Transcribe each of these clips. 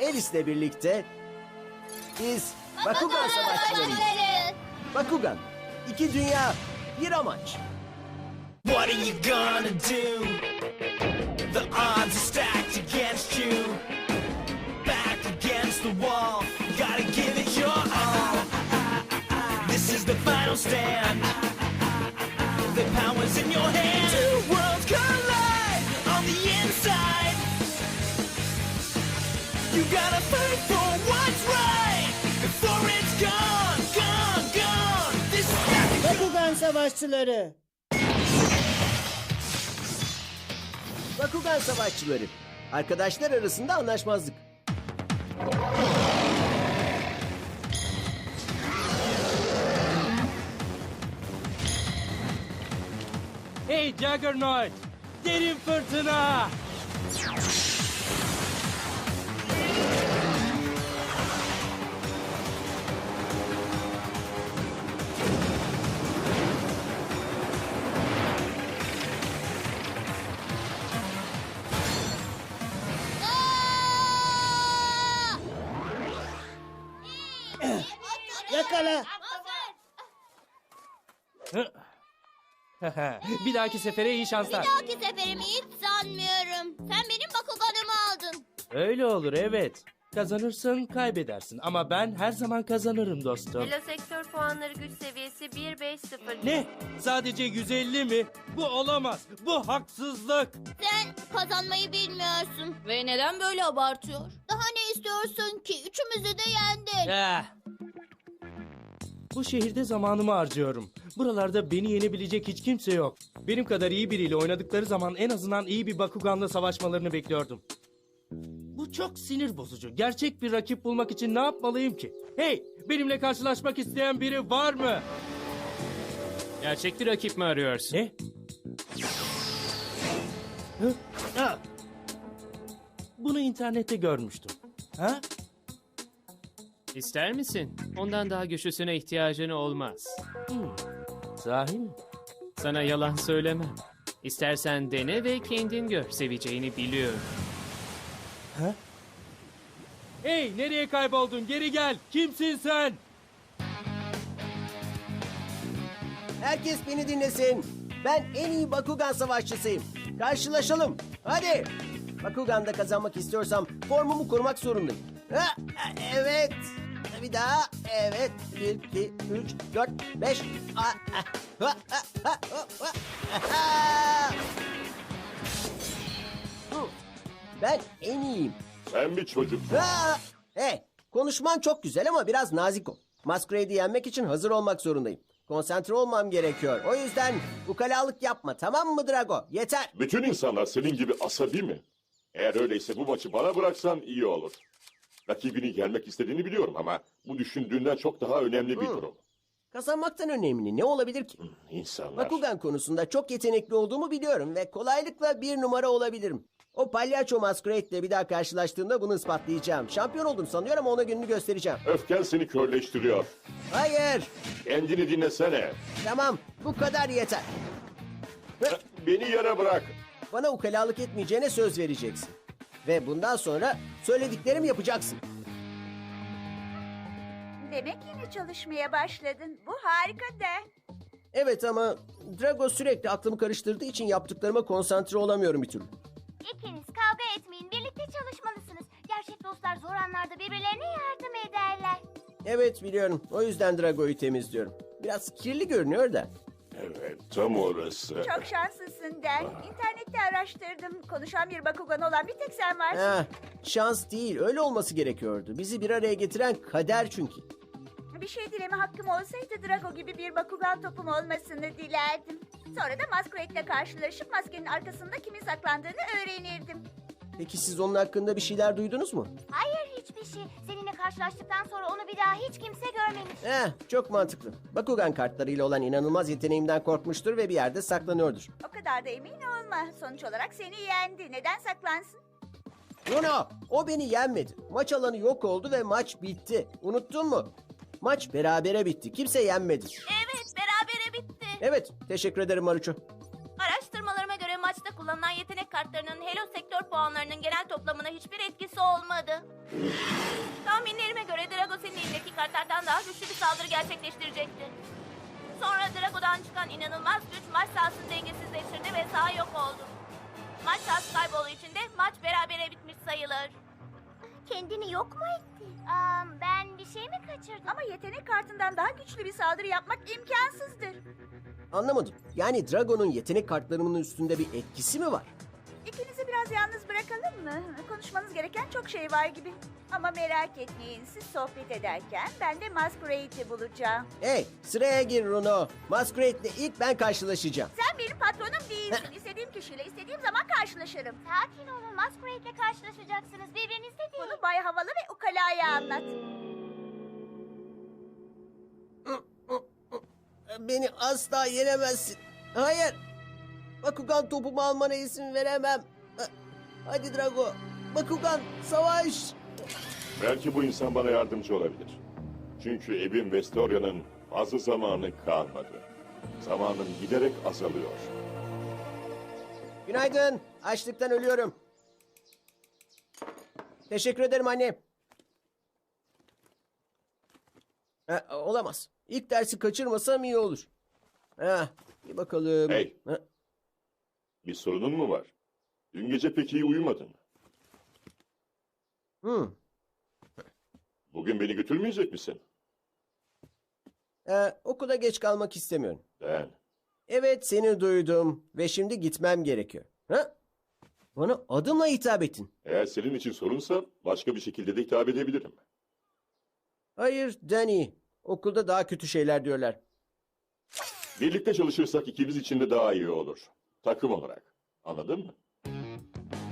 Alice'le birlikte biz Bakugan Savaşçılarıyız. Bakugan, iki dünya, bir amaç. What are you gonna do? The odds are stacked against you. Back against the wall, gotta give it your all. This is the final stand. The power's in your hand. Gotta fight for what's right before it's gone, gone, gone. This is Bakugan Savaşçıları. Bakugan Savaşçıları. Arkadaşlar arasında anlaşmazlık. Hey Juggernaut! Derin fırtına! bir dahaki sefere iyi Bir şanslar. dahaki seferimi hiç sanmıyorum. Sen benim Bakugan'ımı aldın. Öyle olur evet. Kazanırsın kaybedersin ama ben her zaman kazanırım dostum. Elo sektör puanları güç seviyesi 150. Ne? Sadece 150 mi? Bu olamaz. Bu haksızlık. Sen kazanmayı bilmiyorsun. Ve neden böyle abartıyor? Daha ne istiyorsun ki? Üçümüzü de yendin. Eh. Bu şehirde zamanımı harcıyorum. Buralarda beni yenebilecek hiç kimse yok. Benim kadar iyi biriyle oynadıkları zaman en azından iyi bir Bakugan'la savaşmalarını bekliyordum. Bu çok sinir bozucu. Gerçek bir rakip bulmak için ne yapmalıyım ki? Hey, benimle karşılaşmak isteyen biri var mı? Gerçek bir rakip mi arıyorsun? Ne? Hı? Ha. Bunu internette görmüştüm. Ha? İster misin? Ondan daha güçlüsüne ihtiyacın olmaz. Hmm. Sahi mi? Sana yalan söylemem. İstersen dene ve kendin gör. Seveceğini biliyorum. Ha? Hey nereye kayboldun? Geri gel. Kimsin sen? Herkes beni dinlesin. Ben en iyi Bakugan savaşçısıyım. Karşılaşalım. Hadi. Bakugan'da kazanmak istiyorsam formumu korumak zorundayım. Ha, evet. Bir daha. Evet. Bir, iki, üç, dört, beş. Ah, ah. Hı, Ben en iyiyim. Sen bir çocuksun. Ha! Hey, konuşman çok güzel ama biraz nazik ol. Masquerade'i yenmek için hazır olmak zorundayım. Konsantre olmam gerekiyor. O yüzden ukalalık yapma tamam mı Drago? Yeter. Bütün insanlar senin gibi asabi mi? Eğer öyleyse bu maçı bana bıraksan iyi olur. Rakibini gelmek istediğini biliyorum ama bu düşündüğünden çok daha önemli bir durum. Kazanmaktan önemli ne olabilir ki? İnsanlar. Bakugan konusunda çok yetenekli olduğumu biliyorum ve kolaylıkla bir numara olabilirim. O palyaço Masquerade'le bir daha karşılaştığımda bunu ispatlayacağım. Şampiyon oldum sanıyor ama ona gününü göstereceğim. Öfken seni körleştiriyor. Hayır. Kendini dinlesene. Tamam bu kadar yeter. Beni yere bırak. Bana ukalalık etmeyeceğine söz vereceksin. Ve bundan sonra söylediklerimi yapacaksın. Demek yeni çalışmaya başladın. Bu harika de. Evet ama Drago sürekli aklımı karıştırdığı için yaptıklarıma konsantre olamıyorum bir türlü. İkiniz kavga etmeyin. Birlikte çalışmalısınız. Gerçek dostlar zor anlarda birbirlerine yardım ederler. Evet biliyorum. O yüzden Drago'yu temizliyorum. Biraz kirli görünüyor da. Evet tam orası. Çok şanslısın Den. İnternette araştırdım. Konuşan bir Bakugan olan bir tek sen varsın. Ha, şans değil. Öyle olması gerekiyordu. Bizi bir araya getiren kader çünkü. Bir şey dileme hakkım olsaydı Drago gibi bir Bakugan topum olmasını dilerdim. Sonra da Masquerade'le karşılaşıp maskenin arkasında kimin saklandığını öğrenirdim. Peki siz onun hakkında bir şeyler duydunuz mu? Hayır hiçbir şey. Seninle karşılaştıktan sonra onu bir daha hiç kimse görmemiş. Eh, çok mantıklı. Bakugan kartlarıyla olan inanılmaz yeteneğimden korkmuştur ve bir yerde saklanıyordur. O kadar da emin olma. Sonuç olarak seni yendi. Neden saklansın? Bruno, o beni yenmedi. Maç alanı yok oldu ve maç bitti. Unuttun mu? Maç berabere bitti. Kimse yenmedi. Evet, berabere bitti. Evet, teşekkür ederim Maruço. Kullanılan yetenek kartlarının Hello Sektör puanlarının genel toplamına hiçbir etkisi olmadı. Tahminlerime göre Drago senin elindeki kartlardan daha güçlü bir saldırı gerçekleştirecekti. Sonra Drago'dan çıkan inanılmaz güç maç sahasını dengesizleştirdi ve saha yok oldu. Maç sahası kaybolduğu için de maç berabere bitmiş sayılır. Kendini yok mu etti? Aa, ben bir şey mi kaçırdım? Ama yetenek kartından daha güçlü bir saldırı yapmak imkansızdır. Anlamadım. Yani Dragon'un yetenek kartlarımın üstünde bir etkisi mi var? İkinizi biraz yalnız bırakalım mı? Konuşmanız gereken çok şey var gibi. Ama merak etmeyin siz sohbet ederken ben de Masquerade'i bulacağım. Hey, sıraya gir Bruno. Masquerade'le ilk ben karşılaşacağım. Sen benim patronum değilsin. İstediğim kişiyle istediğim zaman karşılaşırım. Sakin olun. Masquerade'le karşılaşacaksınız. Birbirinizle değil. Bunu Bay Havalı ve Ukala'ya anlat. Beni asla yenemezsin. Hayır. Bakugan topumu almana izin veremem. Hadi Drago. Bakugan savaş. Belki bu insan bana yardımcı olabilir. Çünkü evim Vestoria'nın fazla zamanı kalmadı. Zamanım giderek azalıyor. Günaydın. Açlıktan ölüyorum. Teşekkür ederim anne. Ha, olamaz. İlk dersi kaçırmasam iyi olur. Ha, bir bakalım. Hey. Ha, Bir sorunun mu var? Dün gece pek iyi uyumadın. hı. Bugün beni götürmeyecek misin? Ee, okula geç kalmak istemiyorum. Ben. Evet seni duydum ve şimdi gitmem gerekiyor. Ha? Bana adımla hitap ettin. Eğer senin için sorunsa başka bir şekilde de hitap edebilirim. Hayır Danny. Okulda daha kötü şeyler diyorlar. Birlikte çalışırsak ikimiz için de daha iyi olur. Takım olarak. Anladın mı?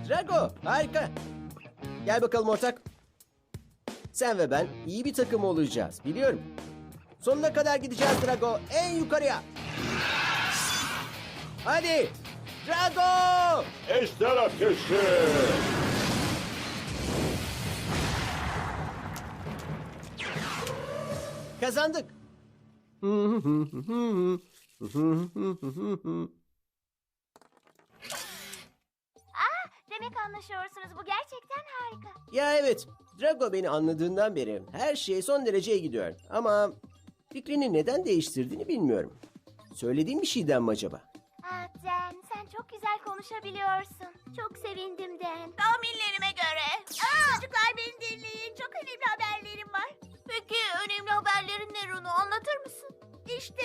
Drago harika. Gel bakalım ortak. Sen ve ben iyi bir takım olacağız biliyorum. Sonuna kadar gideceğiz Drago. En yukarıya. Hadi. Drago! Ejder ateşi! Kazandık. Demek anlaşıyorsunuz. Bu gerçekten harika. Ya evet. Drago beni anladığından beri her şey son derece iyi gidiyor. Ama fikrini neden değiştirdiğini bilmiyorum. Söylediğim bir şeyden mi acaba? Ah Dan, sen çok güzel konuşabiliyorsun. Çok sevindim Dan. Tahminlerime göre. Çocuklar beni dinleyin. Çok önemli haberlerim var. Peki önemli haberlerin ne Runo anlatır mısın? İşte.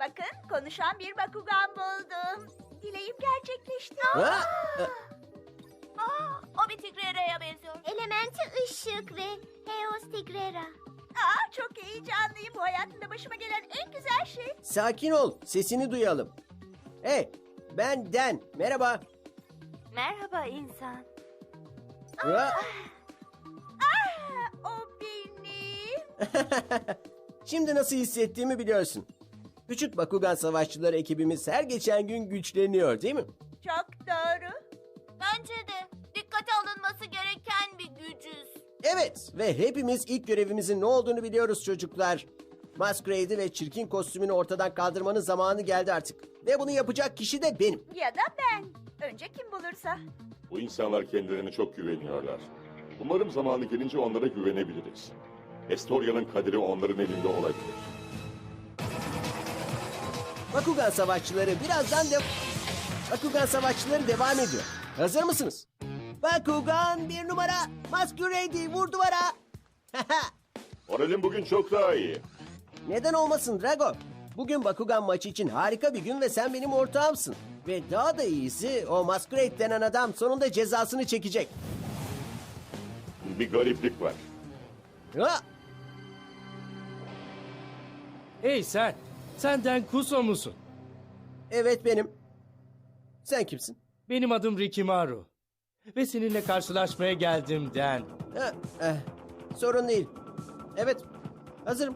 Bakın konuşan bir Bakugan buldum. Dileğim gerçekleşti. Ha? Aa, o bir Tigrera'ya benziyor. Elementi ışık ve Heos Tigrera. Aa, çok heyecanlıyım. Bu hayatımda başıma gelen en güzel şey. Sakin ol. Sesini duyalım. Hey, ben Dan. Merhaba. Merhaba insan. Ha? Şimdi nasıl hissettiğimi biliyorsun. Küçük Bakugan savaşçıları ekibimiz her geçen gün güçleniyor değil mi? Çok doğru. Bence de dikkate alınması gereken bir gücüz. Evet ve hepimiz ilk görevimizin ne olduğunu biliyoruz çocuklar. Masquerade'i ve çirkin kostümünü ortadan kaldırmanın zamanı geldi artık. Ve bunu yapacak kişi de benim. Ya da ben. Önce kim bulursa. Bu insanlar kendilerine çok güveniyorlar. Umarım zamanı gelince onlara güvenebiliriz. Estoria'nın kaderi onların elinde olabilir. Bakugan savaşçıları birazdan de... Bakugan savaşçıları devam ediyor. Hazır mısınız? Bakugan bir numara. Masquerade'i vur duvara. Moralim bugün çok daha iyi. Neden olmasın Drago? Bugün Bakugan maçı için harika bir gün ve sen benim ortağımsın. Ve daha da iyisi o Masquerade denen adam sonunda cezasını çekecek. Bir gariplik var. Ha! Hey sen, senden Kuso musun? Evet benim. Sen kimsin? Benim adım Rikimaru. Ve seninle karşılaşmaya geldim Den. Ha, eh, Sorun değil. Evet, hazırım.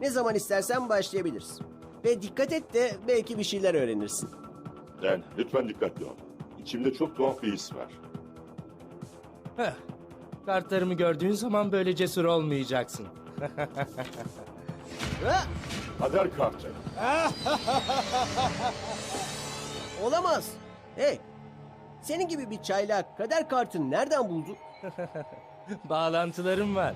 Ne zaman istersen başlayabiliriz. Ve dikkat et de belki bir şeyler öğrenirsin. Dan, lütfen dikkatli ol. İçimde çok tuhaf bir his var. Heh. Kartlarımı gördüğün zaman böyle cesur olmayacaksın. Ha! Kader kartı. Olamaz. Hey, senin gibi bir çaylak kader kartını nereden buldu? Bağlantılarım var.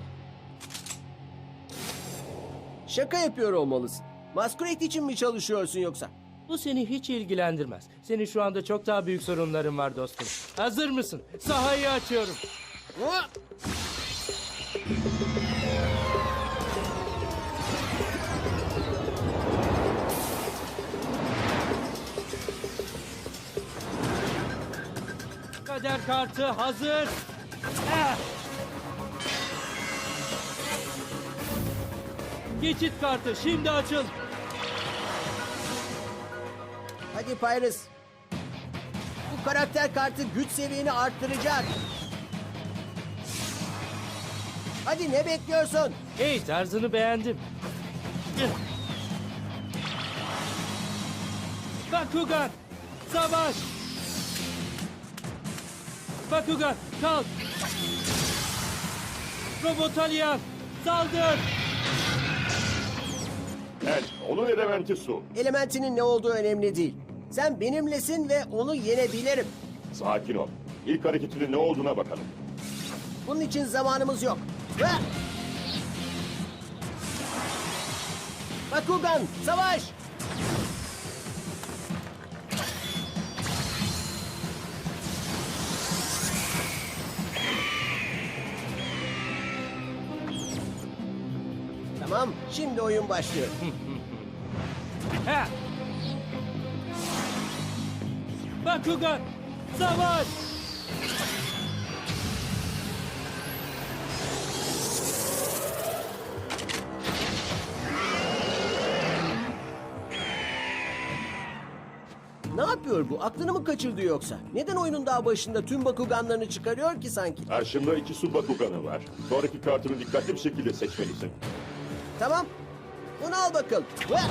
Şaka yapıyor olmalısın. Masquerade için mi çalışıyorsun yoksa? Bu seni hiç ilgilendirmez. Senin şu anda çok daha büyük sorunların var dostum. Hazır mısın? Sahayı açıyorum. Ha! Kader kartı hazır. Ah! Geçit kartı şimdi açıl. Hadi Pyrus. Bu karakter kartı güç seviyeni arttıracak. Hadi ne bekliyorsun? Hey tarzını beğendim. Bakugan, savaş. Bakugan, kalk. Robotalyan, saldır. Dan, onun elementi su. Elementinin ne olduğu önemli değil. Sen benimlesin ve onu yenebilirim. Sakin ol. İlk hareketinin ne olduğuna bakalım. Bunun için zamanımız yok. Ha! Bakugan, savaş! Tamam, şimdi oyun başlıyor. Ha! Bakugan, savaş. Ne yapıyor bu? Aklını mı kaçırdı yoksa? Neden oyunun daha başında tüm Bakuganlarını çıkarıyor ki sanki? Karşımda iki su Bakuganı var. Sonraki kartını dikkatli bir şekilde seçmelisin. Tamam. Bunu al bakalım. Ha!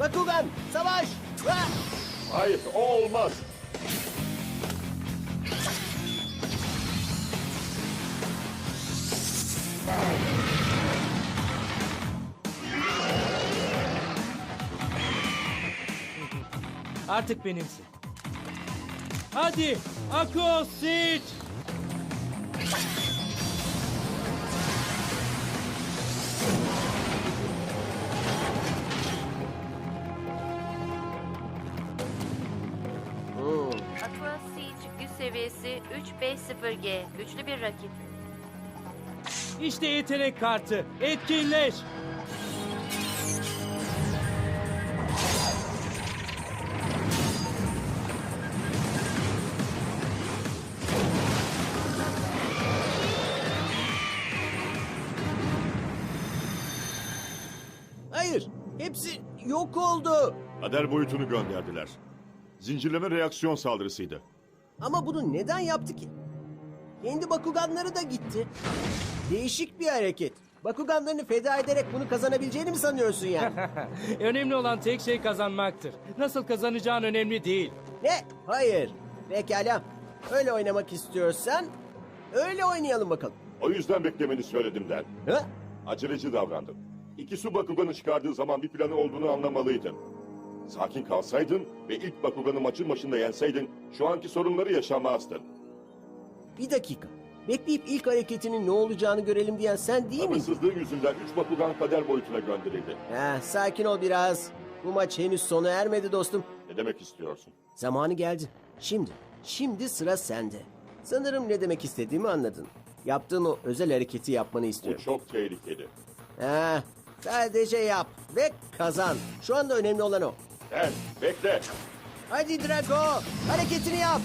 Bakugan, savaş! Ha! Hayır, o olmaz. Artık benimsin. Hadi, Akos Siege. 350G. Güçlü bir rakip. İşte yetenek kartı. Etkinleş. Hayır, hepsi yok oldu. Kader boyutunu gönderdiler. Zincirleme reaksiyon saldırısıydı. Ama bunu neden yaptı ki? Kendi Bakuganları da gitti. Değişik bir hareket. Bakuganlarını feda ederek bunu kazanabileceğini mi sanıyorsun yani? önemli olan tek şey kazanmaktır. Nasıl kazanacağın önemli değil. ne? Hayır. Pekala. Öyle oynamak istiyorsan öyle oynayalım bakalım. O yüzden beklemeni söyledim Den. Ha? Aceleci davrandın. İki su Bakugan'ı çıkardığı zaman bir planı olduğunu anlamalıydın. Sakin kalsaydın ve ilk Bakugan'ı maçın başında yenseydin şu anki sorunları yaşamazdın. Bir dakika. Bekleyip ilk hareketinin ne olacağını görelim diyen sen değil miydin? Sabırsızlığın yüzünden üç Bakugan kader boyutuna gönderildi. Ha, sakin ol biraz. Bu maç henüz sona ermedi dostum. Ne demek istiyorsun? Zamanı geldi. Şimdi, şimdi sıra sende. Sanırım ne demek istediğimi anladın. Yaptığın o özel hareketi yapmanı Bu istiyorum. çok tehlikeli. Ha, sadece yap ve kazan. Şu anda önemli olan o. Den, bekle. Hadi Drago, hareketini yap.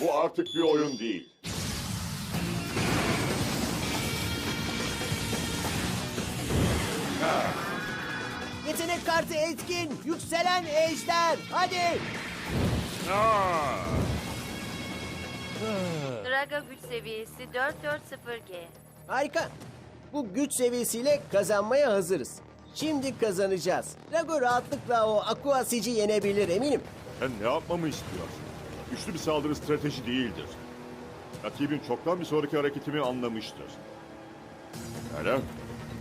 Bu artık bir oyun değil. Yetenek kartı etkin, yükselen ejder. Hadi. Drago güç seviyesi 440G. Harika. Bu güç seviyesiyle kazanmaya hazırız. Şimdi kazanacağız. Drago rahatlıkla o Aqua Siege'i yenebilir eminim. Sen ne yapmamı istiyorsun? Güçlü bir saldırı strateji değildir. Rakibin çoktan bir sonraki hareketimi anlamıştır. Hala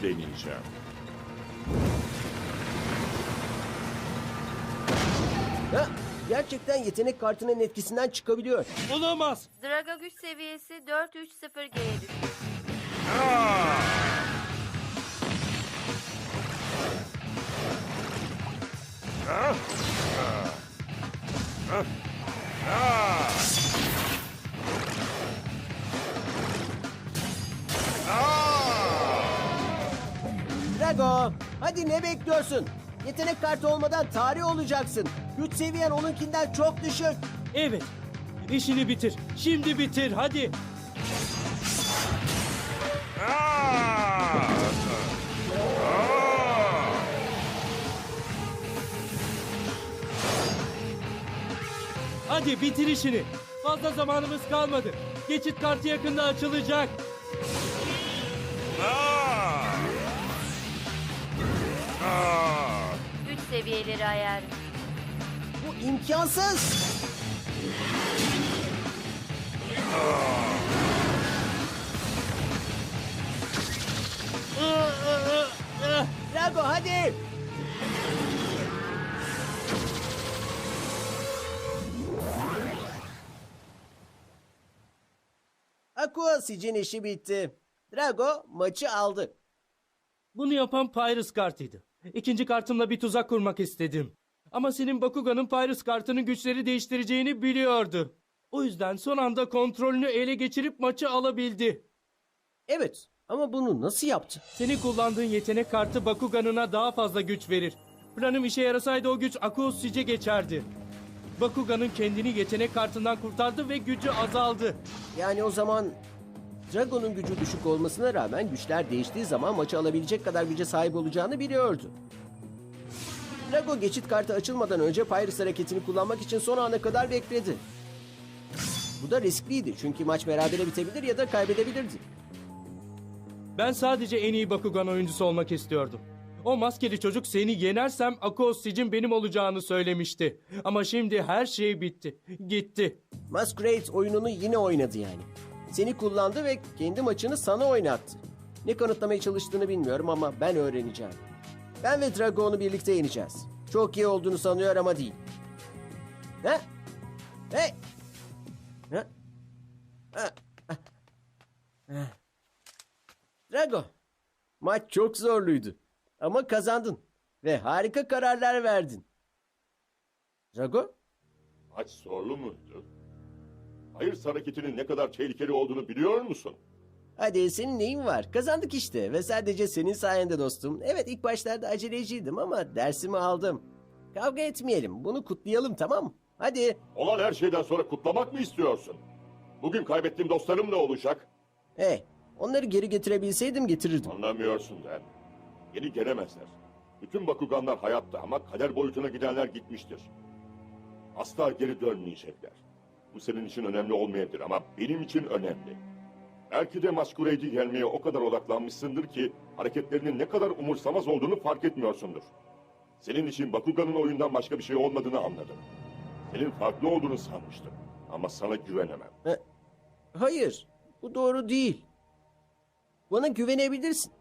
deneyeceğim. Ha, gerçekten yetenek kartının etkisinden çıkabiliyor. Olamaz. Drago güç seviyesi 430G'ye düştü. Drago, hadi ne bekliyorsun? Yetenek kartı olmadan tarih olacaksın. Güç seviyen onunkinden çok düşük. Evet. İşini bitir. Şimdi bitir hadi. Hadi bitir işini. Fazla zamanımız kalmadı. Geçit kartı yakında açılacak. Güç seviyeleri ayarı. Bu imkansız. Drago hadi. Siege'in işi bitti. Drago maçı aldı. Bunu yapan Pyrus kartıydı. İkinci kartımla bir tuzak kurmak istedim. Ama senin Bakugan'ın Pyrus kartının güçleri değiştireceğini biliyordu. O yüzden son anda kontrolünü ele geçirip maçı alabildi. Evet ama bunu nasıl yaptı? Senin kullandığın yetenek kartı Bakugan'ına daha fazla güç verir. Planım işe yarasaydı o güç Akos Siege'e geçerdi. Bakugan'ın kendini yetenek kartından kurtardı ve gücü azaldı. Yani o zaman Dragon'un gücü düşük olmasına rağmen güçler değiştiği zaman maçı alabilecek kadar güce sahip olacağını biliyordu. Drago geçit kartı açılmadan önce Pyrus hareketini kullanmak için son ana kadar bekledi. Bu da riskliydi çünkü maç berabere bitebilir ya da kaybedebilirdi. Ben sadece en iyi Bakugan oyuncusu olmak istiyordum. O maskeli çocuk seni yenersem Akos Siege'in benim olacağını söylemişti. Ama şimdi her şey bitti. Gitti. Masquerade oyununu yine oynadı yani. Seni kullandı ve kendi maçını sana oynattı. Ne kanıtlamaya çalıştığını bilmiyorum ama ben öğreneceğim. Ben ve Drago onu birlikte yeneceğiz. Çok iyi olduğunu sanıyor ama değil. Ha? Hey! Ha? Ha? Ha? Drago, maç çok zorluydu. Ama kazandın ve harika kararlar verdin. Drago? Maç zorlu muydu? Hayır hareketinin ne kadar tehlikeli olduğunu biliyor musun? Hadi senin neyin var? Kazandık işte ve sadece senin sayende dostum. Evet ilk başlarda aceleciydim ama dersimi aldım. Kavga etmeyelim. Bunu kutlayalım tamam mı? Hadi. Olan her şeyden sonra kutlamak mı istiyorsun? Bugün kaybettiğim dostlarım ne olacak? Hey, onları geri getirebilseydim getirirdim. Anlamıyorsun Den. Geri gelemezler. Bütün Bakuganlar hayatta ama kader boyutuna gidenler gitmiştir. Asla geri dönmeyecekler. Bu senin için önemli olmayabilir ama benim için önemli. Belki de Masquerade'i yenmeye o kadar odaklanmışsındır ki hareketlerinin ne kadar umursamaz olduğunu fark etmiyorsundur. Senin için Bakugan'ın oyundan başka bir şey olmadığını anladım. Senin farklı olduğunu sanmıştım. Ama sana güvenemem. Hayır, bu doğru değil. Bana güvenebilirsin.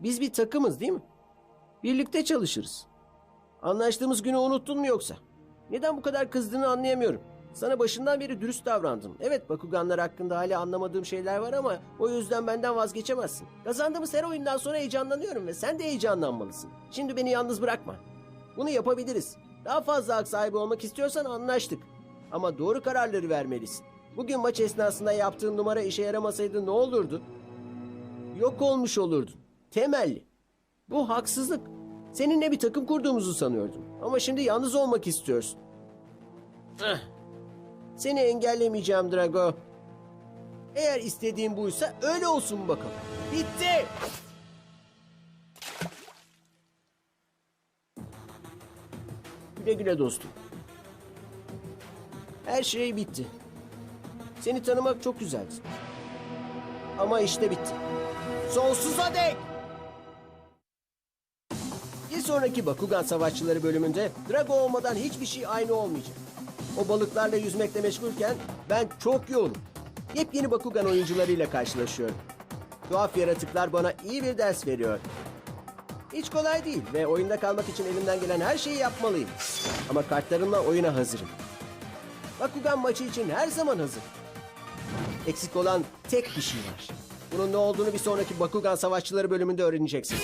Biz bir takımız değil mi? Birlikte çalışırız. Anlaştığımız günü unuttun mu yoksa? Neden bu kadar kızdığını anlayamıyorum. Sana başından beri dürüst davrandım. Evet Bakuganlar hakkında hala anlamadığım şeyler var ama o yüzden benden vazgeçemezsin. Kazandığımız her oyundan sonra heyecanlanıyorum ve sen de heyecanlanmalısın. Şimdi beni yalnız bırakma. Bunu yapabiliriz. Daha fazla hak sahibi olmak istiyorsan anlaştık. Ama doğru kararları vermelisin. Bugün maç esnasında yaptığın numara işe yaramasaydı ne olurdu? Yok olmuş olurdun. Temelli. Bu haksızlık. Seninle bir takım kurduğumuzu sanıyordum. Ama şimdi yalnız olmak istiyorsun. Eh. Seni engellemeyeceğim Drago. Eğer istediğin buysa öyle olsun bakalım. Bitti. Güle güle dostum. Her şey bitti. Seni tanımak çok güzeldi. Ama işte bitti. Sonsuza dek! Bir sonraki Bakugan Savaşçıları bölümünde Drago olmadan hiçbir şey aynı olmayacak. O balıklarla yüzmekle meşgulken ben çok yoğunum. Yepyeni Bakugan oyuncularıyla karşılaşıyorum. Tuhaf yaratıklar bana iyi bir ders veriyor. Hiç kolay değil ve oyunda kalmak için elimden gelen her şeyi yapmalıyım. Ama kartlarımla oyuna hazırım. Bakugan maçı için her zaman hazır. Eksik olan tek bir şey var. Bunun ne olduğunu bir sonraki Bakugan Savaşçıları bölümünde öğreneceksiniz.